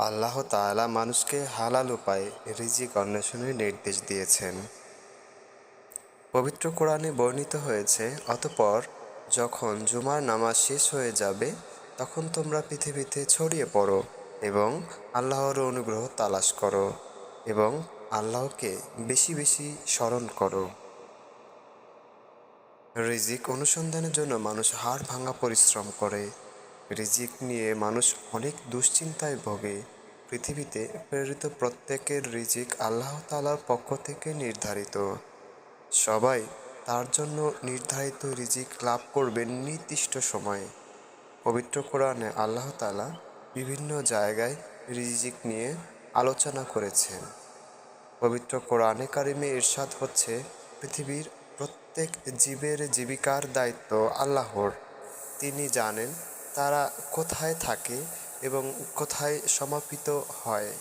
আল্লাহ তাআলা মানুষকে হালাল উপায়ে রিজিক অন্বেষণের নির্দেশ দিয়েছেন। পবিত্র কোরআনে বর্ণিত হয়েছে, অতপর যখন জুমার নামাজ শেষ হয়ে যাবে, তখন তোমরা পৃথিবীতে ছড়িয়ে পড়ো এবং আল্লাহর অনুগ্রহ তালাশ করো এবং আল্লাহকে বেশি বেশি স্মরণ করো। রিজিক অনুসন্ধানের জন্য মানুষ হাড় ভাঙা পরিশ্রম করে। রিজিক নিয়ে মানুষ অনেক দুশ্চিন্তায় ভোগে। পৃথিবীতে প্রেরিত প্রত্যেকের রিজিক আল্লাহ তালার পক্ষ থেকে নির্ধারিত। সবাই তার জন্য নির্ধারিত রিজিক লাভ করবেন নির্দিষ্ট সময়ে। পবিত্র কোরআনে আল্লাহ তালা বিভিন্ন জায়গায় রিজিক নিয়ে আলোচনা করেছেন। পবিত্র কোরআনে কারিমে ইরশাদ হচ্ছে, পৃথিবীর প্রত্যেক জীবের জীবিকার দায়িত্ব আল্লাহর। তিনি জানেন তারা কোথায় থাকে এবং কোথায় সমাপিত হয়?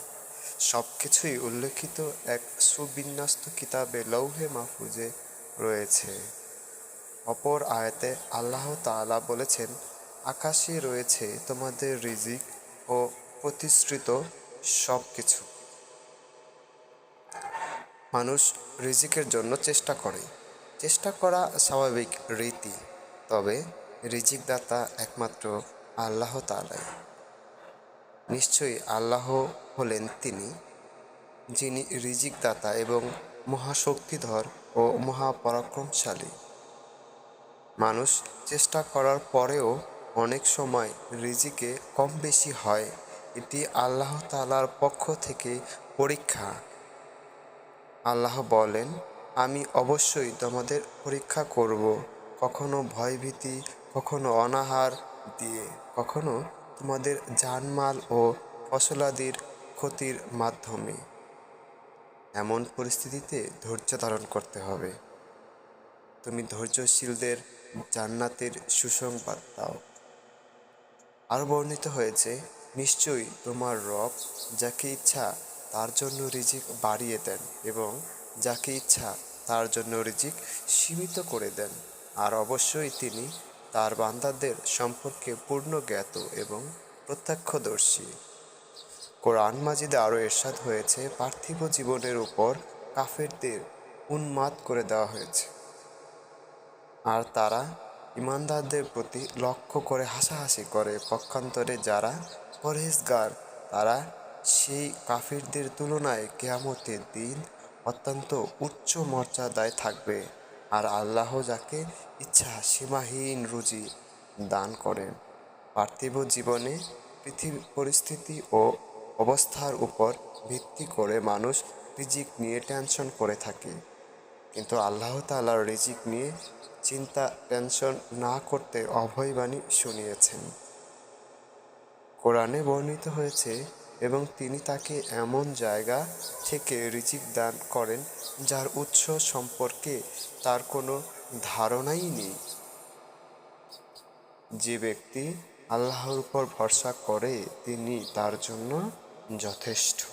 সব কিছুই উল্লেখিত এক সুবিন্যস্ত কিতাবে লৌহে মাহফুজে রয়েছে। অপর আয়াতে আল্লাহ তাআলা বলেছেন, আকাশে রয়েছে তোমাদের রিজিক ও প্রতিশ্রিত সব কিছু মানুষ রিজিকের জন্য চেষ্টা করে। চেষ্টা করা স্বাভাবিক রীতি। তবে রিজিক দাতা একমাত্র আল্লাহ তালাই নিশ্চয়ই আল্লাহ হলেন তিনি, যিনি রিজিক দাতা এবং মহাশক্তিধর ও মহাপরাক্রমশালী। মানুষ চেষ্টা করার পরেও অনেক সময় রিজিকে কম বেশি হয়, এটি আল্লাহ তালার পক্ষ থেকে পরীক্ষা। আল্লাহ বলেন, আমি অবশ্যই তোমাদের পরীক্ষা করব, কখনো ভয়ভীতি কখনো অনাহার দিয়ে, কখনো তোমাদের জানমাল ও ফসলাদির ক্ষতির মাধ্যমে। এমন পরিস্থিতিতে ধৈর্য ধারণ করতে হবে। তুমি ধৈর্যশীলদের জান্নাতের সুসংবাদ দাও। আর বর্ণিত হয়েছে, নিশ্চয়ই তোমার রব যাকে ইচ্ছা তার জন্য রিজিক বাড়িয়ে দেন এবং যাকে ইচ্ছা তার জন্য রিজিক সীমিত করে দেন। আর অবশ্যই তিনি তার বান্দাদের সম্পর্কে পূর্ণ জ্ঞাত এবং প্রত্যক্ষদর্শী। কোরআন মাজিদে আরও এরশাদ হয়েছে, পার্থিব জীবনের উপর কাফেরদের উন্মাদ করে দেওয়া হয়েছে। আর তারা ইমানদারদের প্রতি লক্ষ্য করে হাসাহাসি করে, পক্ষান্তরে যারা পরহেজগার, তারা সেই কাফিরদের তুলনায় কেয়ামতের দিন অত্যন্ত উচ্চ মর্যাদায় থাকবে। আর আল্লাহ যাকে ইচ্ছা সীমাহীন রুজি দান করেন, পার্থিব জীবনে পৃথিবী পরিস্থিতি ও অবস্থার উপর ভিত্তি করে মানুষ রিজিক নিয়ে টেনশন করে থাকে। কিন্তু আল্লাহ তালার রিজিক নিয়ে চিন্তা, টেনশন না করতে অভয়বাণী শুনিয়েছেন। কোরআনে বর্ণিত হয়েছে এবং তিনি তাকে এমন জায়গা থেকে রিজিক দান করেন যার উৎস সম্পর্কে তার কোনো ধারণাই নেই। যে ব্যক্তি আল্লাহর উপর ভরসা করে, তিনি তার জন্য যথেষ্ট।